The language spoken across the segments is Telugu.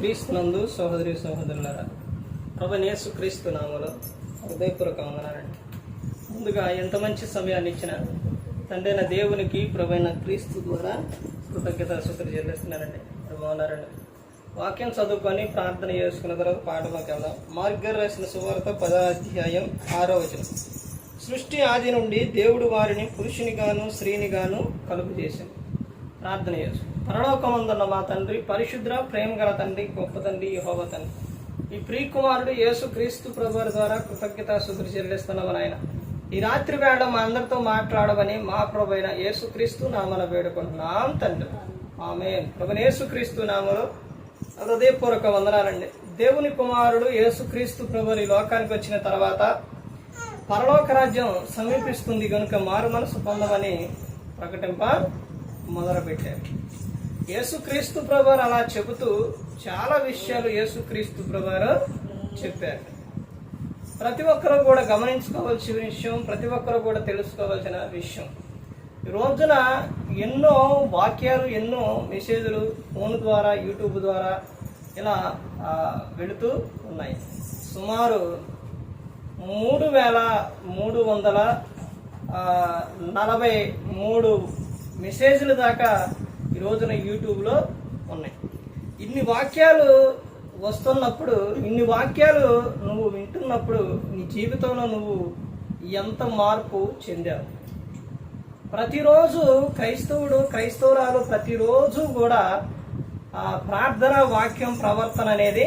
క్రీస్తు నందు సహోదరి సహోదరులరా ప్రభనేసు యేసు క్రీస్తు నామలో హృదయపూర్వక వందనాలండి. ముందుగా ఎంత మంచి సమయాన్ని ఇచ్చిన తండ్రైన దేవునికి ప్రభైన క్రీస్తు ద్వారా కృతజ్ఞత శుద్ధి చెల్లిస్తున్నానండి. బాగున్నారండి. వాక్యం చదువుకొని ప్రార్థన చేసుకున్న తర్వాత పాఠంలోకి వెళ్దాం. మార్గర్ రాసిన సువార్త పదాధ్యాయం ఆరో వచనం. సృష్టి ఆది నుండి దేవుడు వారిని పురుషునిగాను స్త్రీనిగాను కలుపు చేశాను ప్రార్థన చేసు పరలోకమందున్న మా తండ్రి పరిశుద్ర ప్రేమ గల తండ్రి గొప్ప తండ్రి యహోవ తండ్రి. ఈ ప్రియకుమారుడు యేసు క్రీస్తు ప్రభువారి ద్వారా కృతజ్ఞత శుద్ధి చెల్లిస్తున్నాము ఆయన ఈ రాత్రి వేళ మా అందరితో మాట్లాడమని మా ప్రభు అయిన యేసు క్రీస్తు నామన వేడుకుంటున్నాం తండ్రి. ఆమె ప్రభు యేసు క్రీస్తు నామలో హృదయపూర్వక వందనాలండి. దేవుని కుమారుడు యేసు క్రీస్తు ప్రభు ఈ లోకానికి వచ్చిన తర్వాత పరలోక రాజ్యం సమీపిస్తుంది కనుక మారు మనసు పొందమని ప్రకటింప మొదలుపెట్టారు. యేసుక్రీస్తు ప్రభారు అలా చెబుతూ చాలా విషయాలు యేసుక్రీస్తు ప్రభారు చెప్పారు. ప్రతి ఒక్కరూ కూడా గమనించుకోవాల్సిన విషయం ప్రతి ఒక్కరూ కూడా తెలుసుకోవాల్సిన విషయం. ఈ రోజున ఎన్నో వాక్యాలు ఎన్నో మెసేజ్లు ఫోన్ ద్వారా యూట్యూబ్ ద్వారా ఇలా వెళుతూ ఉన్నాయి. సుమారు మూడు వేల మూడు వందల నలభై మూడు మెసేజ్ల దాకా రోజున యూట్యూబ్లో ఉన్నాయి. ఇన్ని వాక్యాలు వస్తున్నప్పుడు ఇన్ని వాక్యాలు నువ్వు వింటున్నప్పుడు నీ జీవితంలో నువ్వు ఎంత మార్పు చెందావు? ప్రతిరోజు క్రైస్తవుడు క్రైస్తవురాలు ప్రతిరోజు కూడా ఆ ప్రార్థన వాక్యం ప్రవర్తన అనేది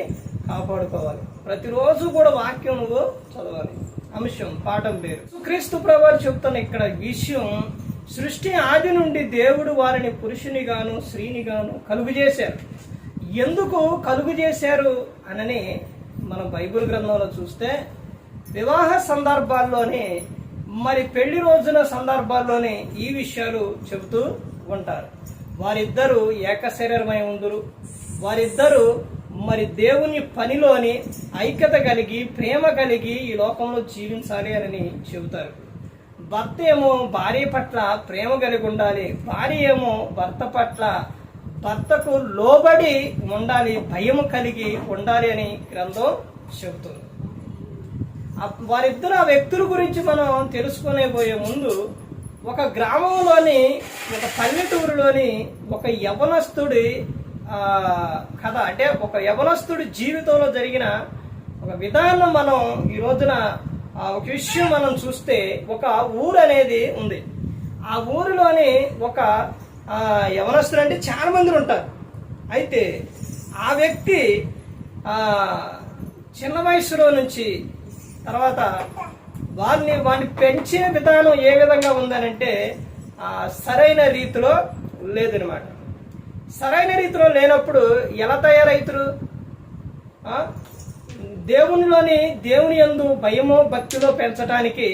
కాపాడుకోవాలి. ప్రతిరోజు కూడా వాక్యం నువ్వు చదవాలి. అంశం పాఠం పేరు. క్రీస్తు ప్రభువారు చెప్తున్న ఇక్కడ విషయం సృష్టి ఆది నుండి దేవుడు వారిని పురుషునిగాను స్త్రీనిగాను కలుగు చేశారు. ఎందుకు కలుగు చేశారు అనని మనం బైబిల్ గ్రంథంలో చూస్తే వివాహ సందర్భాల్లోనే మరి పెళ్ళి రోజున సందర్భాల్లోనే ఈ విషయాలు చెబుతూ ఉంటారు. వారిద్దరూ ఏకశరీరమై ఉందరు. వారిద్దరూ మరి దేవుని పనిలోని ఐక్యత కలిగి ప్రేమ కలిగి ఈ లోకంలో జీవించాలి అని చెబుతారు. భర్త ఏమో భార్య పట్ల ప్రేమ కలిగి ఉండాలి భార్య ఏమో భర్త పట్ల భర్తకు లోబడి ఉండాలి భయం కలిగి ఉండాలి అని గ్రంథం చెబుతుంది. వారిద్దరు ఆ వ్యక్తుల గురించి మనం తెలుసుకునే పోయే ముందు ఒక గ్రామంలోని ఒక పల్లెటూరులోని ఒక యవనస్తుడి కథ. అంటే ఒక యవనస్తుడి జీవితంలో జరిగిన ఒక విధానం మనం ఈ రోజున ఒక విషయం మనం చూస్తే ఒక ఊరు అనేది ఉంది. ఆ ఊరిలోని ఒక యవనస్తులు యవనస్తుడు అంటే చాలా మంది ఉంటారు. అయితే ఆ వ్యక్తి చిన్న వయసులో నుంచి తర్వాత వారిని వారిని పెంచే విధానం ఏ విధంగా ఉందనంటే సరైన రీతిలో లేదనమాట. సరైన రీతిలో లేనప్పుడు ఎలా తయారవుతారు దేవునిలోని దేవుని యందు భయమో భక్తిలో పెంచడానికి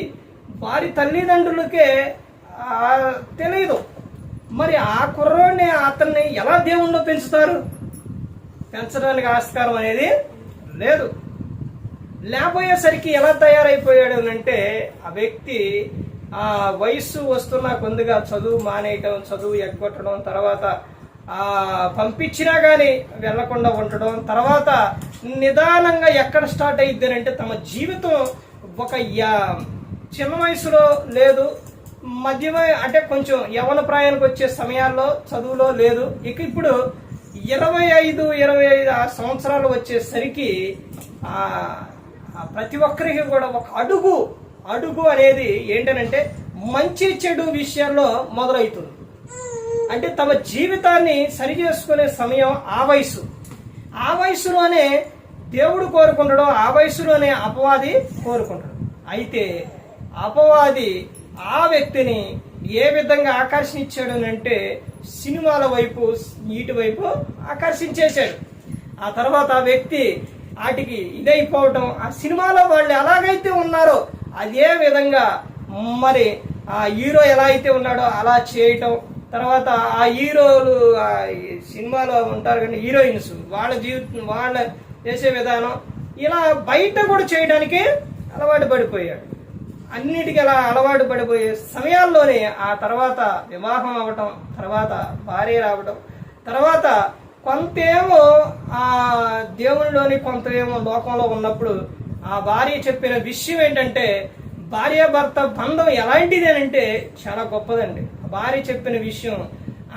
వారి తల్లిదండ్రులకే తెలియదు మరి ఆ కుర్రోడిని అతన్ని ఎలా దేవుణ్ణి పెంచుతారు? పెంచడానికి ఆస్కారం అనేది లేదు. లేకపోయేసరికి ఎలా తయారైపోయాడు అంటే ఆ వ్యక్తి ఆ వయస్సు వస్తున్న కొందిగా చదువు మానేయటం చదువు ఎగ్గొట్టడం తర్వాత పంపించినా కానీ వెళ్ళకుండా ఉండడం తర్వాత నిదానంగా ఎక్కడ స్టార్ట్ అయ్యిద్ది అంటే తమ జీవితం ఒక యా- చిన్న వయసులో లేదు మధ్యమే అంటే కొంచెం యవన ప్రాయానికి వచ్చే సమయాల్లో చదువులో లేదు. ఇక ఇప్పుడు ఇరవై ఐదు ఇరవై ఐదు సంవత్సరాలు వచ్చేసరికి ప్రతి ఒక్కరికి కూడా ఒక అడుగు అడుగు అనేది ఏంటనంటే మంచి చెడు విషయాల్లో మొదలవుతుంది. అంటే తమ జీవితాన్ని సరి చేసుకునే సమయం ఆ వయసు. ఆ వయసులోనే దేవుడు కోరుకుంటాడు ఆ వయసులోనే అపవాది కోరుకుంటాడు. అయితే అపవాది ఆ వ్యక్తిని ఏ విధంగా ఆకర్షించాడు అంటే సినిమాల వైపు నీటి వైపు ఆకర్షించేశాడు. ఆ తర్వాత ఆ వ్యక్తి వాటికి ఇదైపోవటం ఆ సినిమాలో వాళ్ళు ఎలాగైతే ఉన్నారో అదే విధంగా మరి ఆ హీరో ఎలా అయితే ఉన్నాడో అలా చేయటం తర్వాత ఆ హీరోలు ఆ ఈ సినిమాలో ఉంటారు కానీ హీరోయిన్స్ వాళ్ళ జీవితం వాళ్ళ చేసే విధానం ఇలా బయట కూడా చేయడానికి అలవాటు పడిపోయాడు. అన్నిటికీ అలా అలవాటు పడిపోయే సమయాల్లోనే ఆ తర్వాత వివాహం అవ్వటం తర్వాత భార్య రావటం తర్వాత కొంతేమో ఆ దేవునిలోని కొంతేమో లోకంలో ఉన్నప్పుడు ఆ భార్య చెప్పిన విషయం ఏంటంటే భార్య భర్త బంధం ఎలాంటిది అని అంటే చాలా గొప్పదండి. భార్య చెప్పిన విషయం.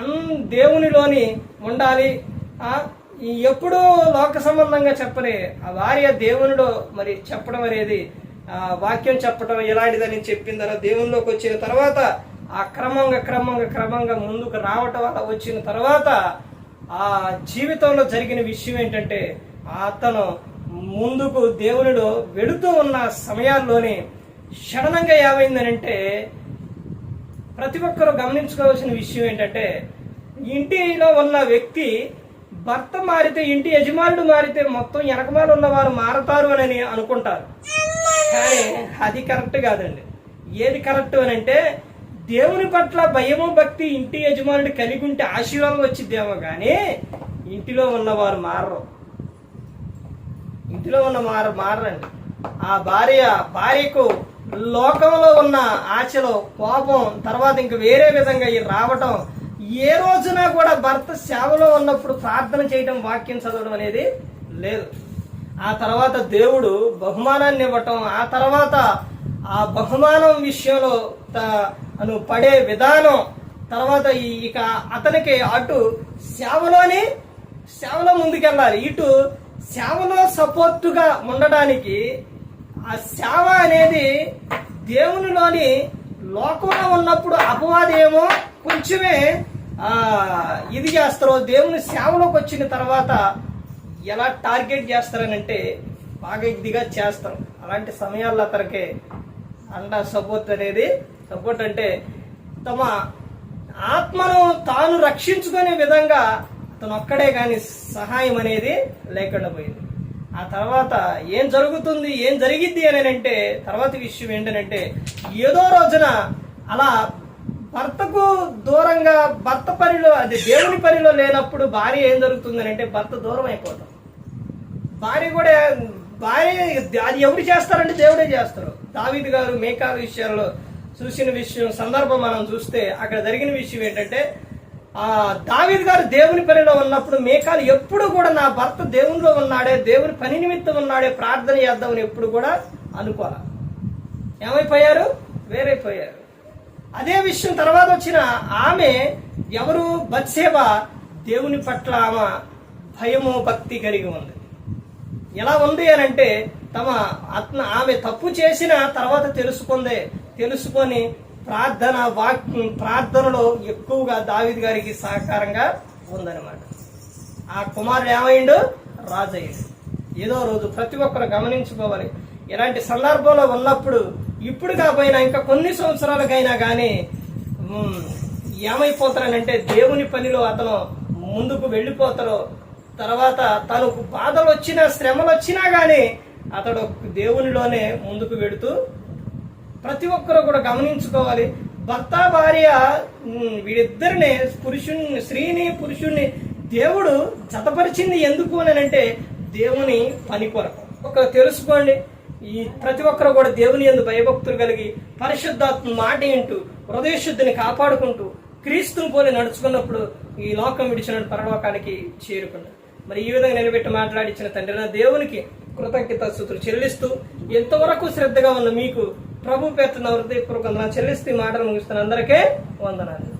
అన్ దేవునిలోని ఉండాలి. ఎప్పుడూ లోక సంబంధంగా చెప్పని ఆ భార్య దేవునిలో మరి చెప్పడం అనేది ఆ వాక్యం చెప్పడం ఎలాంటిదని చెప్పిందన దేవునిలోకి వచ్చిన తర్వాత ఆ క్రమంగా క్రమంగా క్రమంగా ముందుకు రావటం వల్ల వచ్చిన తర్వాత ఆ జీవితంలో జరిగిన విషయం ఏంటంటే అతను ముందుకు దేవునిలో వెడుతూ ఉన్న సమయాల్లోనే సడనంగా ఏమైందనంటే ప్రతి ఒక్కరూ గమనించుకోవాల్సిన విషయం ఏంటంటే ఇంటిలో ఉన్న వ్యక్తి భర్త మారితే ఇంటి యజమానుడు మారితే మొత్తం వెనకమాల ఉన్న వారు మారతారు అని అనుకుంటారు. కానీ అది కరెక్ట్ కాదండి. ఏది కరెక్ట్ అని అంటే దేవుని పట్ల భయము భక్తి ఇంటి యజమానుడు కలిగి ఉంటే ఆశీర్వాదం వచ్చిద్దేమో కానీ ఇంటిలో ఉన్నవారు మారరు. ఇంటిలో ఉన్న మారు మారరండి. ఆ భార్య భార్యకు లోకంలో ఉన్న ఆశలో కోపం తర్వాత ఇంక వేరే విధంగా ఈ రావటం ఏ రోజున కూడా భర్త సేవలో ఉన్నప్పుడు ప్రార్థన చేయడం వాక్యం చదవడం అనేది లేదు. ఆ తర్వాత దేవుడు బహుమానాన్ని ఇవ్వటం ఆ తర్వాత ఆ బహుమానం విషయంలో తను పడే విధానం తర్వాత ఇక అతనికి అటు సేవలోని సేవలో ముందుకెళ్ళాలి. ఇటు సేవలో సపోర్టుగా ఉండడానికి ఆ సేవ అనేది దేవునిలోని లోకంలో ఉన్నప్పుడు అపవాదేమో కొంచెమే ఇది చేస్తారో దేవుని సేవలోకి వచ్చిన తర్వాత ఎలా టార్గెట్ చేస్తారనంటే బాగా ఇదిగా చేస్తారు. అలాంటి సమయాల్లో అతనికి అండ సపోర్ట్ అనేది సపోర్ట్ అంటే తమ ఆత్మను తాను రక్షించుకునే విధంగా అతను ఒక్కడే కానీ సహాయం అనేది లేకుండా పోయింది. ఆ తర్వాత ఏం జరుగుతుంది ఏం జరిగిద్ది అని అంటే తర్వాత విషయం ఏంటంటే ఏదో రోజున అలా భర్తకు దూరంగా భర్త పనిలో అది దేవుని పనిలో లేనప్పుడు భార్య ఏం జరుగుతుంది అని అంటే భర్త దూరం అయిపోతాం. భార్య కూడా భార్య అది ఎవరు చేస్తారంటే దేవుడే చేస్తారు. దావీద్ గారు మేకా విషయాల్లో చూసిన విషయం సందర్భం మనం చూస్తే అక్కడ జరిగిన విషయం ఏంటంటే దావీద్ గారు దేవుని పనిలో ఉన్నప్పుడు మేకాలు ఎప్పుడు కూడా నా భర్త దేవునిలో ఉన్నాడే దేవుని పని నిమిత్తం ఉన్నాడే ప్రార్థన చేద్దామని ఎప్పుడు కూడా అనుకోవాలి ఏమైపోయారు? వేరైపోయారు. అదే విషయం తర్వాత వచ్చిన ఆమె ఎవరు? బత్సేవ దేవుని పట్ల ఆమె భయము భక్తి కలిగి ఉంది. ఎలా ఉంది అని అంటే తమ ఆత్మ ఆమె తప్పు చేసిన తర్వాత తెలుసుకుందే తెలుసుకొని ప్రార్థన వాక్ ప్రార్థనలో ఎక్కువగా దావిద్ గారికి సహకారంగా ఉందన్నమాట. ఆ కుమారుడు ఏమైండు రాజయ్యాడు. ఏదో రోజు ప్రతి ఒక్కరు గమనించుకోవాలి. ఇలాంటి సందర్భంలో ఉన్నప్పుడు ఇప్పుడు కాకపోయినా ఇంకా కొన్ని సంవత్సరాలకైనా కానీ ఏమైపోతానంటే దేవుని పనిలో అతను ముందుకు వెళ్ళిపోతారో తర్వాత తనకు బాధలు వచ్చినా శ్రమలు వచ్చినా కానీ అతడు దేవునిలోనే ముందుకు వెడుతూ ప్రతి ఒక్కరూ కూడా గమనించుకోవాలి. భర్త భార్య వీడిద్దరిని పురుషుణ్ణి స్త్రీని పురుషుణ్ణి దేవుడు జతపరిచింది ఎందుకు అని అంటే దేవుని పని కొరకు. ఒక తెలుసుకోండి ఈ ప్రతి ఒక్కరు కూడా దేవుని ఎందు భయభక్తులు కలిగి పరిశుద్ధాత్మ మాట వింటూ హృదయశుద్ధిని కాపాడుకుంటూ క్రీస్తుని పోలి నడుచుకున్నప్పుడు ఈ లోకం విడిచిన పరలోకానికి చేరుకున్నారు. మరి ఈ విధంగా నిలబెట్టి మాట్లాడించిన తండ్రి నా దేవునికి కృతజ్ఞత స్థుతులు చెల్లిస్తూ ఎంతవరకు శ్రద్ధగా ఉన్న మీకు ప్రభు పేరున హృదయపూర్వకంగా చెల్లిస్తూ మాటలు ముగిస్తున్న అందరికీ వందనాలు.